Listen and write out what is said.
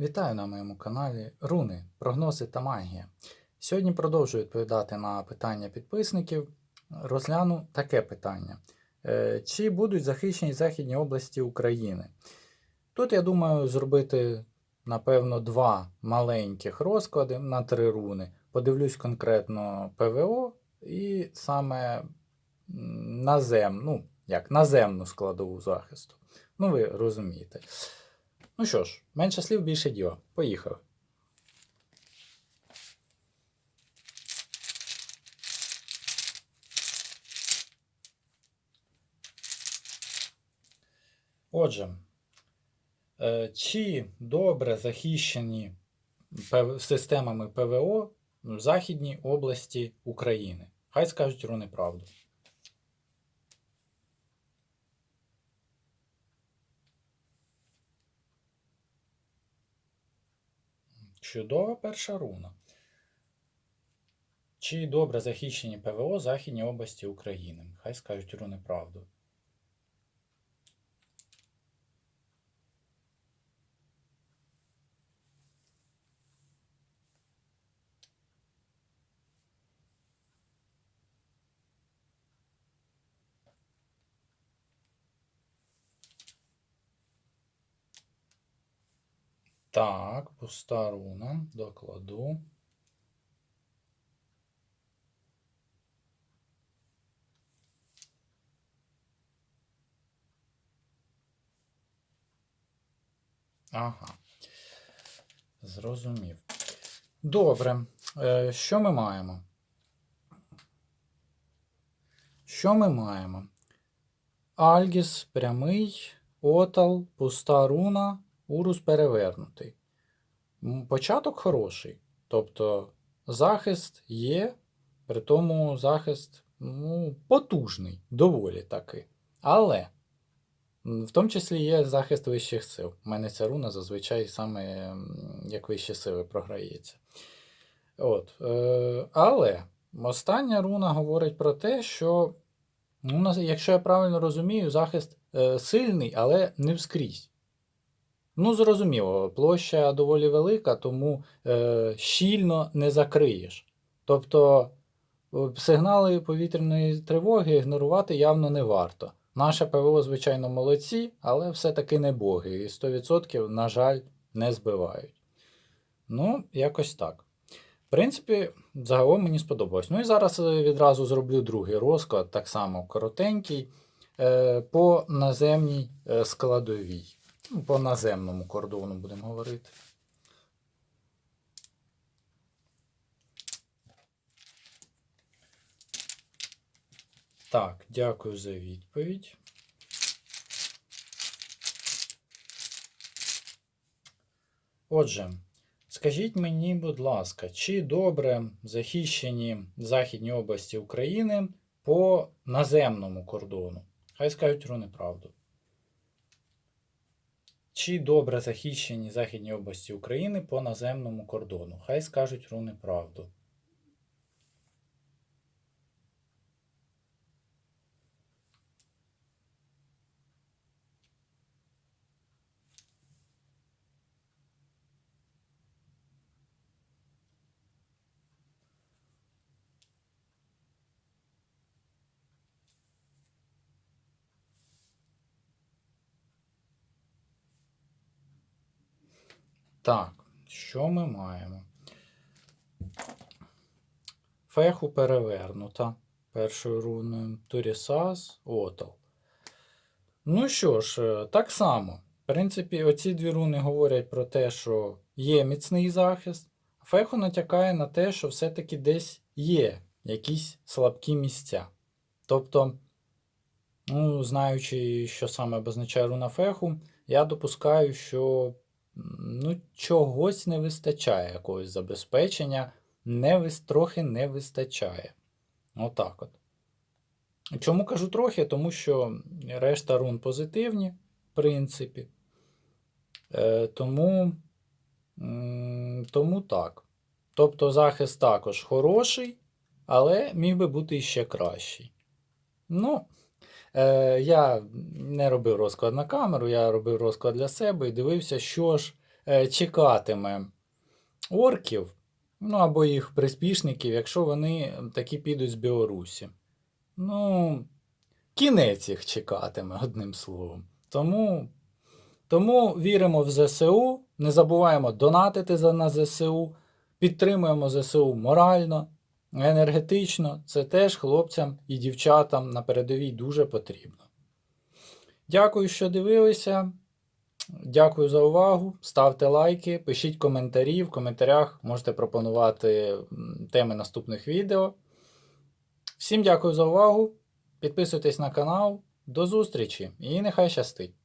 Вітаю на моєму каналі Руни, прогнози та магія. Сьогодні продовжую відповідати на питання підписників. Розгляну таке питання: Е, Чи будуть захищені західні області України? Тут я думаю зробити, напевно, два маленьких розклади на три руни. Подивлюсь конкретно ПВО і саме назем, ну, як, наземну складову захисту. Ну, ви розумієте. Ну що ж, менше слів, більше діла. Поїхали. Отже, е, чи добре захищені системами ПВО в Західній області України? Хай скажуть руни правду. Чудова перша руна. Чи добре захищені ПВО Західні області України? Хай скажуть руни правду. Так, пуста руна. Докладу. Ага. Зрозумів. Добре. Е, Що ми маємо? Що ми маємо? Альгіс прямий, Отал, пуста руна, Урус перевернутий. Початок хороший. Тобто захист є, при тому захист ну, потужний, доволі таки. Але в тому числі є захист вищих сил. У мене ця руна зазвичай саме як вищі сили програється. От, е, але остання руна говорить про те, що, ну, якщо я правильно розумію, захист е, сильний, але не вскрізь. Ну, зрозуміло, площа доволі велика, тому е, щільно не закриєш. Тобто е, сигнали повітряної тривоги ігнорувати явно не варто. Наше ПВО, звичайно, молодці, але все-таки не боги. І 100%, на жаль, не збивають. Ну, якось так. В принципі, загалом мені сподобалось. Ну і зараз е, відразу зроблю другий розклад, так само коротенький, е, по наземній складовій. Ну, По наземному кордону будемо говорити. Так, дякую за відповідь. Отже, скажіть мені, будь ласка, чи добре захищені західні області України по наземному кордону? Хай скажуть руни правду. Чи добре захищені західні області України по наземному кордону? Хай скажуть руни правду. Так, що ми маємо? Феху перевернута першою руною. Турісас, Отал. Ну що ж, е, так само. В принципі, оці дві руни говорять про те, що є міцний захист. Феху натякає на те, що все-таки десь є якісь слабкі місця. Тобто, ну, знаючи, що саме обозначає руна феху, я допускаю, що ну, чогось не вистачає, якогось забезпечення, не, трохи не вистачає. Отак от. Чому кажу трохи? Тому що решта рун позитивні, в принципі. Е, тому, тому так. Тобто захист також хороший, але міг би бути іще кращий. Ну, е, я не робив розклад на камеру, я робив розклад для себе і дивився, що ж е, чекатиме орків, ну або їх приспішників, якщо вони такі підуть з Білорусі. Ну, кінець їх чекатиме, одним словом. Тому, тому віримо в ЗСУ, не забуваємо донатити на ЗСУ, підтримуємо ЗСУ морально, енергетично. Це теж хлопцям і дівчатам на передовій дуже потрібно. Дякую, що дивилися. Дякую за увагу. Ставте лайки, пишіть коментарі. В коментарях можете пропонувати теми наступних відео. Всім дякую за увагу. Підписуйтесь на канал. До зустрічі і нехай щастить!